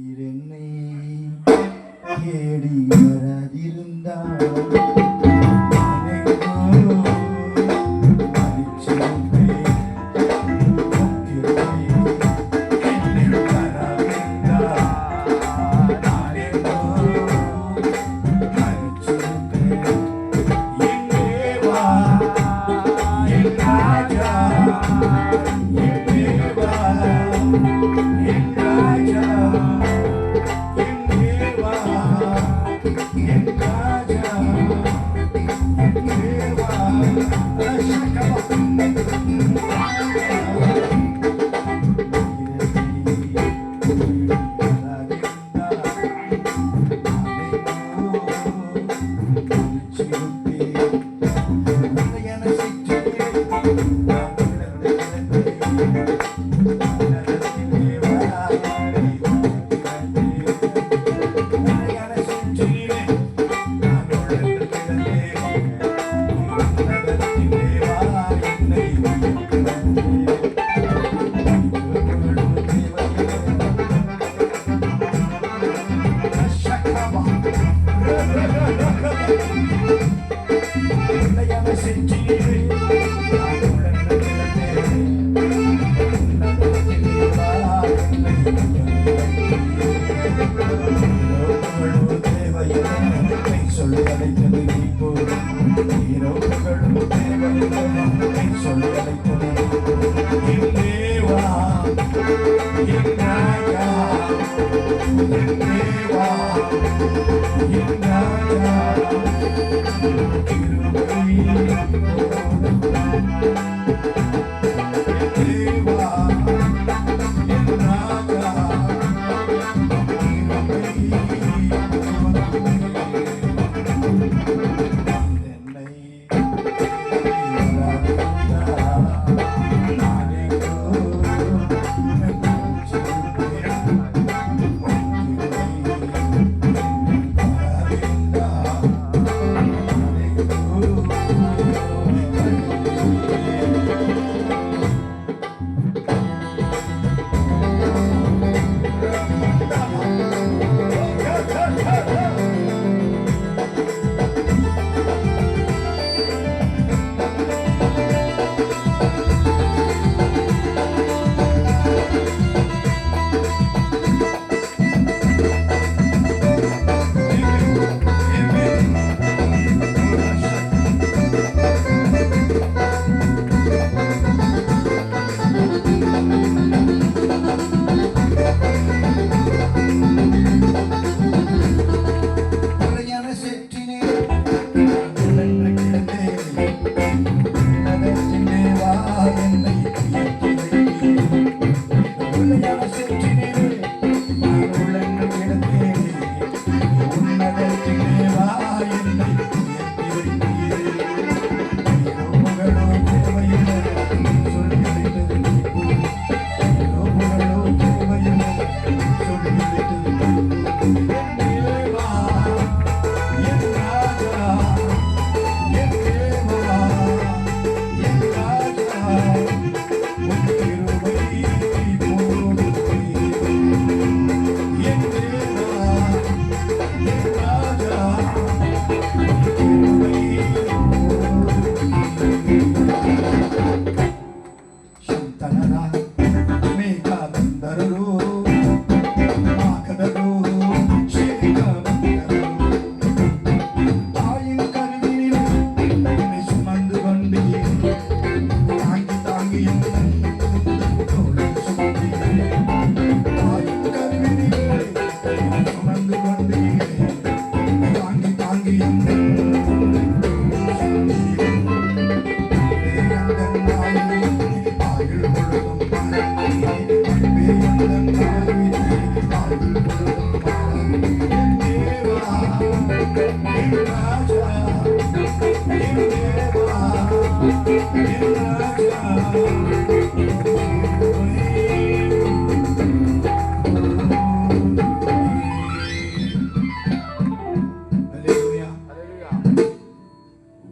ഇരുന്നേ കേടി சொல்லி அழைத்தது இப்போ ஹீரோக்களும் தேவதைகளும் சொல்லி அழைத்தது என் தேவா என் நாயா என்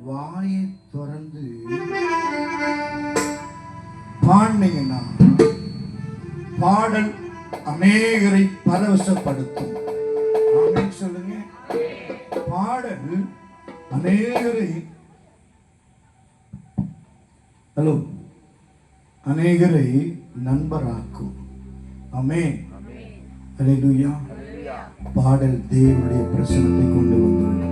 வாயை பாடல் அநேகரை பரவசப்படுத்தும். அப்படின்னு சொல்லுங்க. பாடல் அநேகரை அநேகரை நண்பராக்கும். ஆமென். அல்லேலூயா பாடல் தேவனுடைய பிரசனத்தை கொண்டு வரும்